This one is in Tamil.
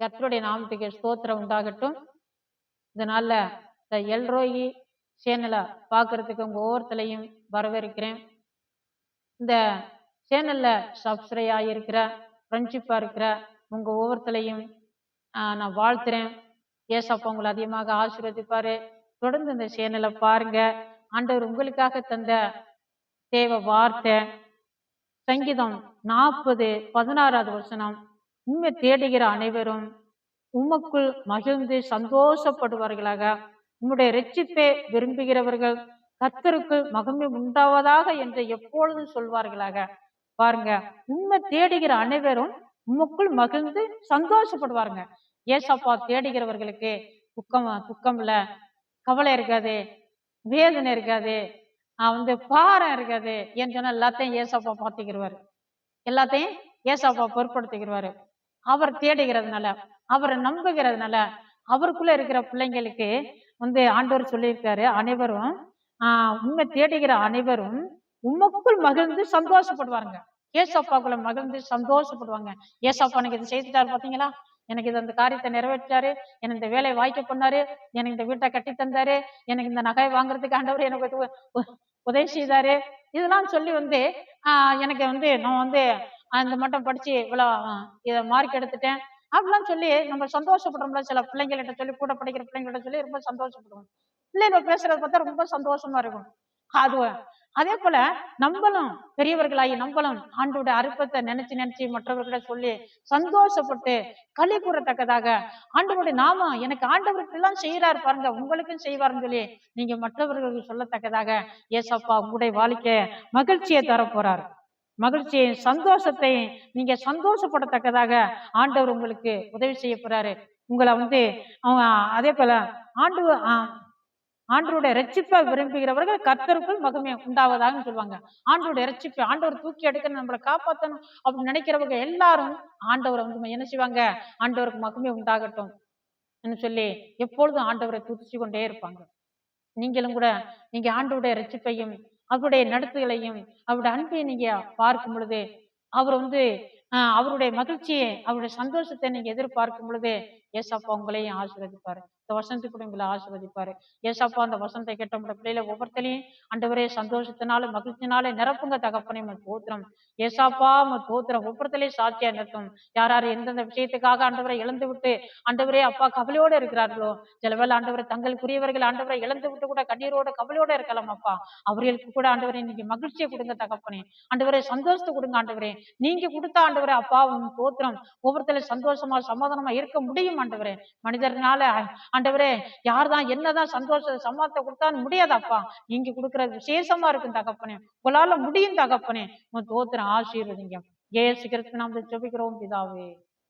கர்த்தருடைய நாமத்துக்கு ஸ்தோத்திரம் உண்டாகட்டும். இதனால இந்த எல்ரோயி சேனலை பார்க்கறதுக்கு உங்க ஒவ்வொருத்தலையும் வரவேற்கிறேன். இந்த சேனல்ல சப்ஸ்கிரைப் ஆகியிருக்கிற ஃப்ரெண்ட்ஷிப்பாக இருக்கிற உங்க ஒவ்வொருத்தலையும் நான் வாழ்த்துறேன். ஏசப்பா உங்களை அதிகமாக ஆசீர்வதிப்பாரு. தொடர்ந்து இந்த சேனலை பாருங்க. ஆண்டவர் உங்களுக்காக தந்த தேவ வார்த்தை சங்கீதம் நாற்பது பதினாறாவது வருஷம் உண்மை தேடுகிற அனைவரும் உமக்குள் மகிழ்ந்து சந்தோஷப்படுவார்களாக. உம்முடைய ரட்சிப்பை விரும்புகிறவர்கள் கத்தருக்கு மகிமை உண்டாவதாக என்று எப்பொழுதும் சொல்வார்களாக. பாருங்க உண்மை தேடுகிற அனைவரும் உமக்குள் மகிழ்ந்து சந்தோஷப்படுவாருங்க. ஏசப்பா தேடுகிறவர்களுக்கு துக்கம் துக்கம் கவலை இருக்காது. வேதனை இருக்காது. வந்து பாரம் இருக்காது. ஏன்னு சொன்னால் எல்லாத்தையும் ஏசப்பா பார்த்துக்கிடுவாரு எல்லாத்தையும் ஏசப்பா பொருட்படுத்திக்கிடுவாரு அவர் தேடுகிறதுனால அவரை நம்புகிறதுனால அவருக்குள்ள இருக்கிற பிள்ளைங்களுக்கு வந்து ஆண்டவர் சொல்லியிருக்காரு அனைவரும் ஆஹ் உண்மை தேடுகிற அனைவரும் உமக்குள் மகிழ்ந்து சந்தோஷப்படுவாருங்க. ஏசப்பாக்குள்ள மகிழ்ந்து சந்தோஷப்படுவாங்க. ஏசப்பா எனக்கு இது செய்துட்டாரு பாத்தீங்களா? எனக்கு இது அந்த காரியத்தை நிறைவேற்றாரு எனக்கு இந்த வேலையை வாய்க்க பண்ணாரு எனக்கு இந்த வீட்டை கட்டி தந்தாரு எனக்கு இந்த நகை வாங்குறதுக்கு ஆண்டவர் எனக்கு உ- உதவி செய்தாரு. இதெல்லாம் சொல்லி வந்து ஆஹ் எனக்கு வந்து நான் வந்து இந்த மட்டும் படிச்சு இவ்வளோ இதை மார்க் எடுத்துட்டேன். அப்படிலாம் சொல்லி நம்ம சந்தோஷப்படுறோம்ல சில பிள்ளைங்கள்கிட்ட சொல்லி கூட படிக்கிற பிள்ளைங்கள்ட்ட சொல்லி ரொம்ப சந்தோஷப்படுவோம். பிள்ளைங்க பேசுறத பார்த்தா ரொம்ப சந்தோஷமா இருக்கும். அது அதே போல நம்மளும் பெரியவர்களாகி நம்மளும் ஆண்டோட அற்பத்தை நினைச்சு நினைச்சு மற்றவர்களை சொல்லி சந்தோஷப்பட்டு களி கூறத்தக்கதாக ஆண்டவருடைய நாமம் எனக்கு ஆண்டவருக்கு எல்லாம் செய்யறாரு பாருங்க உங்களுக்கும் செய்வாருன்னு சொல்லி நீங்க மற்றவர்களுக்கு சொல்லத்தக்கதாக ஏசப்பா உங்களுடைய வாழ்க்கை மகிழ்ச்சியை தர மகிழ்ச்சியையும் சந்தோஷத்தையும் நீங்க சந்தோஷப்படத்தக்கதாக ஆண்டவர் உங்களுக்கு உதவி செய்ய போறாரு. உங்களை வந்து அவங்க அதே போல ஆண்டு ஆண்டோட ஆண்டவருடைய ரட்சிப்பை விரும்புகிறவர்கள் கர்த்தருக்குள் மகிமை உண்டாவதாக சொல்லுவாங்க. ஆண்டோட ரட்சிப்பை ஆண்டவர் தூக்கி எடுக்கணும் நம்மளை காப்பாற்றணும் அப்படின்னு நினைக்கிறவங்க எல்லாரும் ஆண்டவரை வந்து என்ன செய்வாங்க. ஆண்டவருக்கு மகிமை உண்டாகட்டும் சொல்லி எப்பொழுதும் ஆண்டவரை துதிச்சு கொண்டே இருப்பாங்க. நீங்களும் கூட நீங்க ஆண்டோட ரட்சிப்பையும் அவருடைய நடத்துகளையும் அவருடைய அன்பை நீங்க பார்க்கும் பொழுது அவர் வந்து அவருடைய மகிழ்ச்சியை அவருடைய சந்தோஷத்தை நீங்க எதிர்பார்க்கும் பொழுது ஏசப்பா உங்களையும் ஆசீர்வதிப்பாரு. இந்த வசனத்தை கூட உங்களை ஆசீர்வதிப்பாரு. ஏசப்பா அந்த வசனத்தை கேட்ட உங்களோட பிள்ளையில ஒவ்வொருத்தரையும் ஆண்டவரே சந்தோஷத்தினால மகிழ்ச்சினால நிரப்புங்க தகப்பனே உமக்கு தோத்திரம் ஏசாப்பா தோத்திரம் ஒவ்வொருத்தரையும் சாட்சியா நிறுத்தும் யார் யார் எந்தெந்த விஷயத்துக்காக ஆண்டவரை இழந்து விட்டு ஆண்டவரே அப்பா கவலையோட இருக்கிறார்களோ சில வேளை ஆண்டவரை தங்களுக்குரியவர்கள் ஆண்டவரை இழந்து விட்டு கூட கண்ணீரோட கவலையோட இருக்கலாம் அப்பா. அவர்களுக்கு கூட ஆண்டவரே நீங்க மகிழ்ச்சியை கொடுங்க தகப்பனே. ஆண்டவரே சந்தோஷத்தை கொடுங்க ஆண்டவரே. நீங்க கொடுத்த ஆண்டவரே அப்பா உன் தோத்திரம் ஒவ்வொருத்தரும் சந்தோஷமா சமாதானமா இருக்க முடியும்? ஆண்டவரே. மனிதர்னால ஆண்டவரே யார்தான் என்னதான் சந்தோஷ சமாதத்தை கொடுத்தாலும் முடியாதப்பா. நீங்க கொடுக்கறது விசேஷமா இருக்கும் தகப்பனே. உங்களால முடியும் தகப்பனே. உன் தோத்திரம் ஆசீர்வதிங்க. ஏ சீக்கிரத்துக்கு நாம் ஜெபிக்கிறோம் பிதாவே.